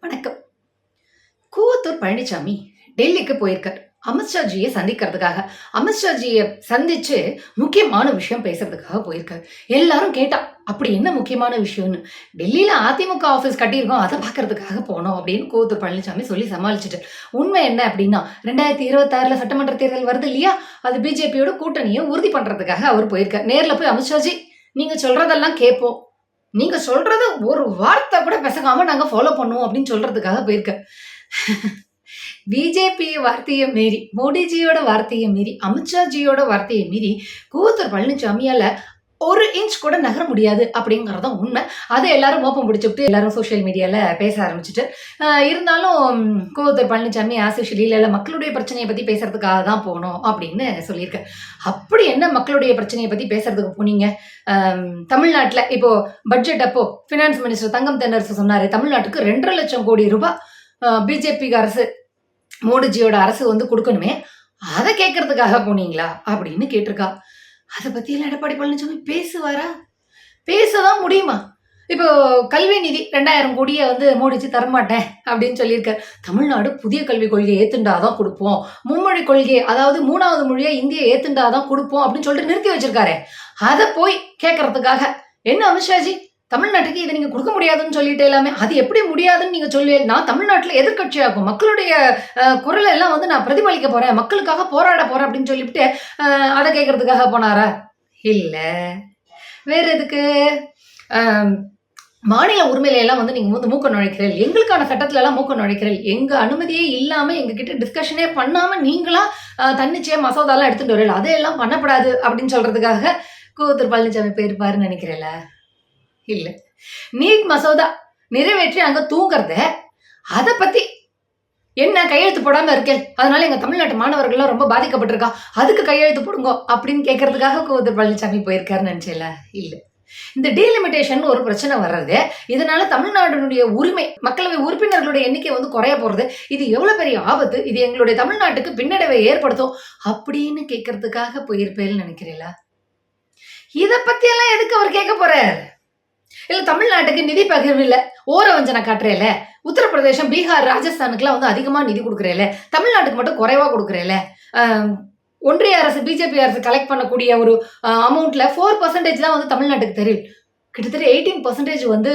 வணக்கம். கூவத்தூர் பழனிசாமி டெல்லிக்கு போயிருக்கார். அமித்ஷாஜியை சந்திக்கிறதுக்காக. அமித்ஷாஜியை சந்திச்சு முக்கியமான விஷயம் பேசுறதுக்காக போயிருக்காரு. எல்லாரும் கேட்டா அப்படி என்ன முக்கியமான விஷயம்னு? டெல்லியில அதிமுக ஆஃபீஸ் கட்டியிருக்கோம் அதை பார்க்கறதுக்காக போனோம் அப்படின்னு கூவத்தூர் பழனிசாமி சொல்லி சமாளிச்சுட்டு. உண்மை என்ன அப்படின்னா ரெண்டாயிரத்தி இருபத்தாறுல சட்டமன்ற தேர்தல் வருது இல்லையா? அது பிஜேபியோட கூட்டணியை உறுதி பண்றதுக்காக அவர் போயிருக்கார். நேரில் போய் அமித்ஷாஜி நீங்க சொல்றதெல்லாம் கேட்போம் நீங்க சொல்றது ஒரு வார்த்தை கூட பெசகாம நாங்க ஃபாலோ பண்ணுவோம் அப்படின்னு சொல்றதுக்காக போயிருக்க பிஜேபி வார்த்தையை மீறி மோடிஜியோட வார்த்தையை மீறி அமித்ஷாஜியோட வார்த்தையை மீறி கூத்தர் பழனிசாமியால ஒரு இன்ச் கூட நகர முடியாது அப்படிங்கிறத தான் உண்மை. அதை எல்லாரும் மோப்பம் பிடிச்சிட்டு எல்லாரும் சோஷியல் மீடியால பேச ஆரம்பிச்சுட்டு இருந்தாலும் கூத்தூர் பழனிசாமி ஆசிஷ் இல்ல மக்களுடைய பிரச்சனையை பத்தி பேசுறதுக்காக தான் போனோம் அப்படின்னு சொல்லியிருக்க அப்படி என்ன மக்களுடைய பிரச்சனையை பத்தி பேசுறதுக்கு போனீங்க? தமிழ்நாட்டில் இப்போ பட்ஜெட் அப்போ ஃபினான்ஸ் மினிஸ்டர் தங்கம் தென்னரசு சொன்னாரு தமிழ்நாட்டுக்கு ரெண்டரை லட்சம் கோடி ரூபாய் பிஜேபி அரசு மோடிஜியோட அரசு வந்து கொடுக்கணுமே. அதை கேட்கறதுக்காக போனீங்களா அப்படின்னு கேட்டிருக்கா. அதை பற்றியெல்லாம் எடப்பாடி பழனிசாமி பேசுவாரா? பேசதான் முடியுமா? இப்போ கல்வி நிதி ரெண்டாயிரம் கோடியை வந்து மோடிச்சு தரமாட்டேன் அப்படின்னு சொல்லியிருக்காரு. தமிழ்நாடு புதிய கல்விக் கொள்கையை ஏத்துண்டாதான் கொடுப்போம். மும்மொழி கொள்கையை அதாவது மூணாவது மொழியை ஏற்றுண்டா ஏத்துண்டாதான் கொடுப்போம் அப்படின்னு சொல்லிட்டு நிறுத்தி வச்சிருக்காரு. அதை போய் கேட்கறதுக்காக என்ன அமித்ஷாஜி? தமிழ்நாட்டுக்கு இதை நீங்கள் கொடுக்க முடியாதுன்னு சொல்லிட்டு எல்லாமே அது எப்படி முடியாதுன்னு நீங்கள் சொல்லி நான் தமிழ்நாட்டில் எதிர்கட்சியாகும் மக்களுடைய அஹ், குரலை எல்லாம் வந்து நான் பிரதிபலிக்க போகிறேன் மக்களுக்காக போராட போகிறேன் அப்படின்னு சொல்லிவிட்டு அதை கேட்கறதுக்காக போனாரா? இல்லை. வேறு எதுக்கு? மாநில உரிமையில எல்லாம் வந்து நீங்கள் வந்து மூக்க நுழைக்கிறீர்கள். எங்களுக்கான சட்டத்திலலாம் மூக்க நுழைக்கிறீர்கள். எங்கள் அனுமதியே இல்லாமல் எங்ககிட்ட டிஸ்கஷனே பண்ணாமல் நீங்களாக தன்னிச்சையாக மசோதாலாம் எடுத்துகிட்டு வரல அதையெல்லாம் பண்ணப்படாது அப்படின்னு சொல்கிறதுக்காக கூத்தூர் பழனிசாமி போயிருப்பாருன்னு நினைக்கிறேன்ல. இல்லை. நீட் மசோதா நிறைவேற்றி அங்கே தூங்குறத அதை பற்றி என்ன கையெழுத்து போடாமல் இருக்கேன் அதனால எங்கள் தமிழ்நாட்டு மாணவர்கள்லாம் ரொம்ப பாதிக்கப்பட்டிருக்கா. அதுக்கு கையெழுத்து போடுங்க அப்படின்னு கேட்கறதுக்காக கூத்தூர் பழனிசாமி போயிருக்காருன்னு நினைச்சல இல்லை. இந்த டீலிமிட்டேஷன் ஒரு பிரச்சனை வர்றது இதனால தமிழ்நாட்டினுடைய உரிமை மக்களவை உறுப்பினர்களுடைய எண்ணிக்கை வந்து குறைய போறது இது எவ்வளவு பெரிய ஆபத்து இது எங்களுடைய தமிழ்நாட்டுக்கு பின்னடைவை ஏற்படுத்தும் அப்படின்னு கேட்கறதுக்காக போயிருப்பேன்னு நினைக்கிறீங்களா? இதை பத்தி எல்லாம் எதுக்கு அவர் கேட்க போறார்? இல்ல தமிழ்நாட்டுக்கு நிதி பகிர்வு இல்ல. ஓர வஞ்சனை காட்டுறேல. உத்தரப்பிரதேசம் பீகார் ராஜஸ்தானுக்குலாம் வந்து அதிகமா நிதி கொடுக்குறேல. தமிழ்நாட்டுக்கு மட்டும் குறைவா கொடுக்குறேல. ஒன்றிய அரசு பிஜேபி அரசு கலெக்ட் பண்ணக்கூடிய ஒரு அமௌண்ட்ல ஃபோர் பர்சன்டேஜ் தான் வந்து தமிழ்நாட்டுக்கு தெரியும். கிட்டத்தட்ட எயிட்டீன் பர்சன்டேஜ் வந்து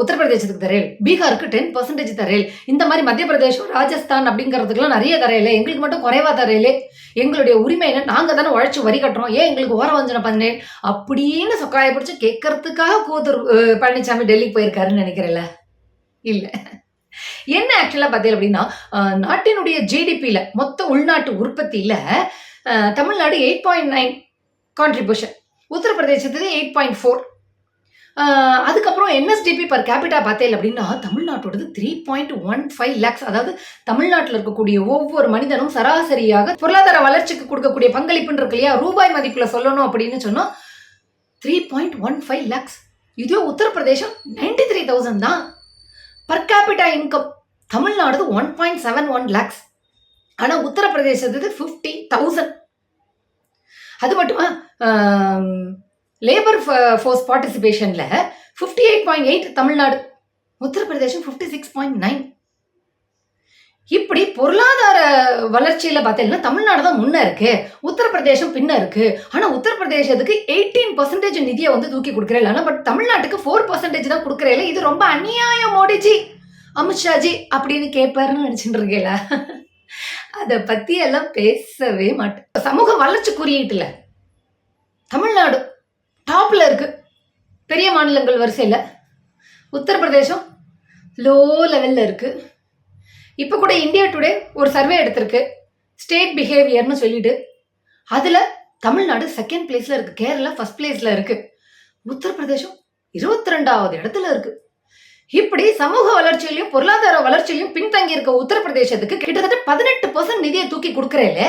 உத்தரப்பிரதேசத்துக்கு தரேல். பீகாருக்கு டென் பர்சன்டேஜ் தரேல். இந்த மாதிரி மத்திய பிரதேசம் ராஜஸ்தான் அப்படிங்கிறதுக்குலாம் நிறைய தரையில எங்களுக்கு மட்டும் குறைவா தரையிலே எங்களுடைய உரிமை என்ன? நாங்கள் தானே உழைச்சி வரி கட்டுறோம். ஏன் எங்களுக்கு ஓர வஞ்சனை பதினேழு அப்படின்னு சொக்காய பிடிச்சி கேட்கறதுக்காக கூத்தூர் பழனிசாமி டெல்லிக்கு போயிருக்காருன்னு நினைக்கிறேன்ல இல்லை. என்ன ஆக்சுவலாக பார்த்தீங்க அப்படின்னா நாட்டினுடைய ஜிடிபியில் மொத்த உள்நாட்டு உற்பத்தியில் Tamil Nadu eight point nine contribution உத்தரப்பிரதேசத்துக்கு eight point four அதுக்கப்புறம் என்எஸ்டிபி பர் கேபிட்டா பார்த்தேன் அப்படின்னா தமிழ்நாட்டோடது three point one five lakhs அதாவது தமிழ்நாட்டில் இருக்கக்கூடிய ஒவ்வொரு மனிதனும் சராசரியாக பொருளாதார வளர்ச்சிக்கு கொடுக்கக்கூடிய பங்களிப்புன்னு இருக்கு இல்லையா? ரூபாய் மதிப்பில் சொல்லணும் அப்படின்னு சொன்னால் three point one five lakhs இதே உத்தரப்பிரதேசம் நைன்டி த்ரீ தௌசண்ட் தான். Per capita income Tamil Nadu one point seven one lakhs ஆனால் உத்தரப்பிரதேசத்துக்கு ஃபிஃப்டி தௌசண்ட் அது மட்டுமா? Labour force பார்ட்டிசிபேஷனில் fifty eight point eight Tamil Nadu Uttar Pradesh fifty six point nine இப்படி பொருளாதார வளர்ச்சியில பார்த்தீங்கன்னா தமிழ்நாடு தான் முன்ன இருக்கு உத்தரப்பிரதேசம் பின்ன இருக்கு. ஆனா உத்தரப்பிரதேசத்துக்கு எயிட்டீன் பர்சன்டேஜ் நிதியை வந்து தூக்கி கொடுக்குறேன் ஆனா பட் தமிழ்நாட்டுக்கு ஃபோர் பர்சன்டேஜ் தான் கொடுக்குறேன் இது ரொம்ப அநியாயம் மோடிஜி அமித்ஷாஜி அப்படின்னு கேட்பாருன்னு நினைச்சுட்டு இருக்கேல அதை பத்தி எல்லாம் பேசவே மாட்டேன். சமூக வளர்ச்சி குறியீட்டுல தமிழ்நாடு பெரிய மாநிலங்கள் வரிசையில். உத்தரப்பிரதேசம் லோ லெவலில் இருக்குது இப்போ கூட இந்தியா டுடே ஒரு சர்வே எடுத்திருக்கு. ஸ்டேட் பிஹேவியர்னு சொல்லிட்டு. அதில் தமிழ்நாடு செகண்ட் பிளேஸில் இருக்குது கேரளா ஃபர்ஸ்ட் பிளேஸில் இருக்குது உத்தரப்பிரதேசம் இருபத்தி ரெண்டாவது இடத்துல இருக்குது இப்படி சமூக வளர்ச்சியிலையும் பொருளாதார வளர்ச்சியிலையும் பின்தங்கி இருக்க உத்தரப்பிரதேசத்துக்கு கிட்டத்தட்ட பதினெட்டு பர்சன்ட் நிதியை தூக்கி கொடுக்குறேலே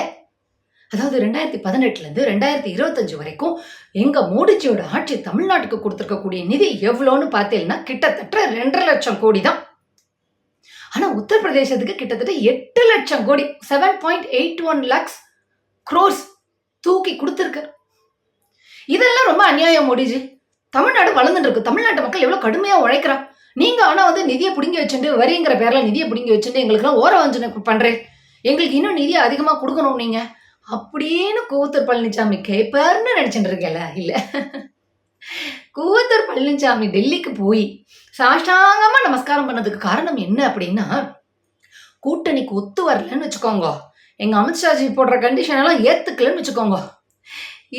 அதாவது ரெண்டாயிரத்தி பதினெட்டுலேருந்து ரெண்டாயிரத்தி இருபத்தஞ்சு வரைக்கும் எங்கள் மோடிஜியோட ஆட்சி தமிழ்நாட்டுக்கு கொடுத்துருக்கக்கூடிய நிதி எவ்வளோன்னு பார்த்தீங்கன்னா கிட்டத்தட்ட ரெண்டரை லட்சம் கோடி தான். ஆனால் உத்தரப்பிரதேசத்துக்கு கிட்டத்தட்ட எட்டு லட்சம் கோடி seven point eight one lakhs crores தூக்கி கொடுத்துருக்கு. இதெல்லாம் ரொம்ப அநியாயம் மோடிஜி. தமிழ்நாடு வளர்ந்துட்டு இருக்கு. தமிழ்நாட்டு மக்கள் எவ்வளோ கடுமையாக உழைக்கிறா நீங்கள் ஆனால் வந்து நிதியை பிடுங்கி வச்சுட்டு வரிங்கிற பேரில் நிதியை பிடுங்கி வச்சுட்டு எங்களுக்குலாம் ஓர வஞ்சனை பண்ணுறேன் எங்களுக்கு இன்னும் நிதியை அதிகமாக கொடுக்கணும் நீங்கள் அப்படின்னு கூத்தர் பழனிசாமி கேட்பாருன்னு நினச்சிட்டு இருக்கல இல்லை. கூத்தர் பழனிசாமி டெல்லிக்கு போய் சாஷ்டாங்கமாக நமஸ்காரம் பண்ணதுக்கு காரணம் என்ன அப்படின்னா கூட்டணிக்கு ஒத்து வரலன்னு வச்சுக்கோங்க. எங்கள் அமித்ஷாஜி போடுற கண்டிஷன் எல்லாம் ஏத்துக்கலன்னு வச்சுக்கோங்க.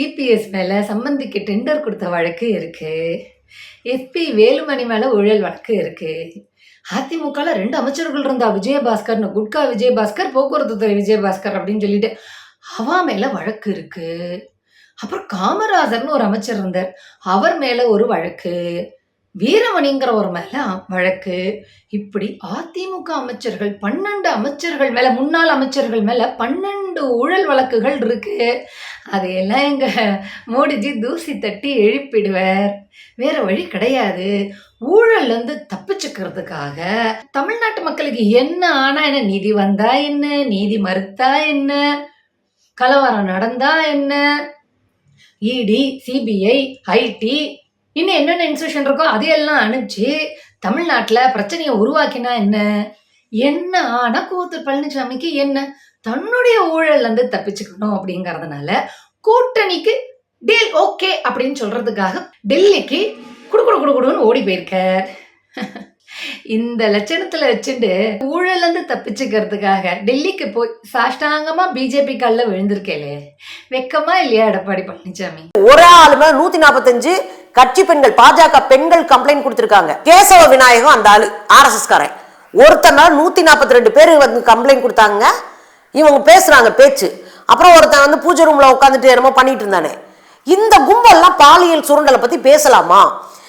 இபிஎஸ் மேலே சம்பந்திக்கு டெண்டர் கொடுத்த வழக்கு இருக்கு. எஸ்பி வேலுமணி மேலே ஊழல் வழக்கு இருக்கு. அதிமுகவில் ரெண்டு அமைச்சர்கள் இருந்தா விஜயபாஸ்கர்னு குட்கா விஜயபாஸ்கர் போக்குவரத்து துறை விஜயபாஸ்கர் அப்படின்னு சொல்லிட்டு அவா மேல வழக்கு இருக்கு. அப்புறம் காமராஜர்னு ஒரு அமைச்சர் இருந்தார். அவர் மேல ஒரு வழக்கு. வீரமணிங்கிற ஒரு மேல வழக்கு. இப்படி அதிமுக அமைச்சர்கள் பன்னெண்டு அமைச்சர்கள் மேல முன்னாள் அமைச்சர்கள் மேல பன்னெண்டு ஊழல் வழக்குகள் இருக்கு. அதையெல்லாம் எங்க மோடிஜி தூசி தட்டி எழுப்பிடுவார். வேற வழி கிடையாது. ஊழல்ல இருந்து தப்பிச்சுக்கிறதுக்காக தமிழ்நாட்டு மக்களுக்கு என்ன ஆனா என்ன? நீதி வந்தா என்ன? நீதி மறுத்தா என்ன? கலவரம் நடந்தா என்ன? இடி சிபிஐ ஐடி இன்னும் என்னென்ன இன்ஸ்டியூஷன் இருக்கோ அதையெல்லாம் அனுப்பிச்சு தமிழ்நாட்டில் பிரச்சனையை உருவாக்கினா என்ன? என்ன ஆனா கூத்து பழனிசாமிக்கு என்ன? தன்னுடைய ஊழல் வந்து தப்பிச்சுக்கணும் அப்படிங்கறதுனால கூட்டணிக்கு டீல் ஓகே அப்படின்னு சொல்றதுக்காக டெல்லிக்கு குடு குடு குடுன்னு ஓடி போயிருக்க இந்த லட்சணத்துல வச்சுட்டு ஊழல்ல இருந்து தப்பிச்சுக்கிறதுக்காக டெல்லிக்கு போய் சாஷ்டாங்கமா பிஜேபி கல்ல விழுந்திருக்கேலே வெக்கமா இல்லையா எடப்பாடி பழனிசாமி ஒரு ஆளு மேல நூத்தி நாற்பத்தஞ்சு கட்சி பெண்கள் பாஜக பெண்கள் கம்ப்ளைண்ட் கொடுத்திருக்காங்க. கேசவ விநாயகம் அந்த ஆளு ஆர்எஸ்எஸ் காரன். ஒருத்தன் மேல நூத்தி நாற்பத்தி ரெண்டு பேர் வந்து கம்ப்ளைண்ட் கொடுத்தாங்க. இவங்க பேசுறாங்க பேச்சு. அப்புறம் ஒருத்தன் வந்து பூஜை ரூம்ல உட்காந்துட்டு என்னமோ பண்ணிட்டு இருந்தானே. இந்த கும்பல்லாம் பாலியல் சுரண்டலை பத்தி பேசலாமா?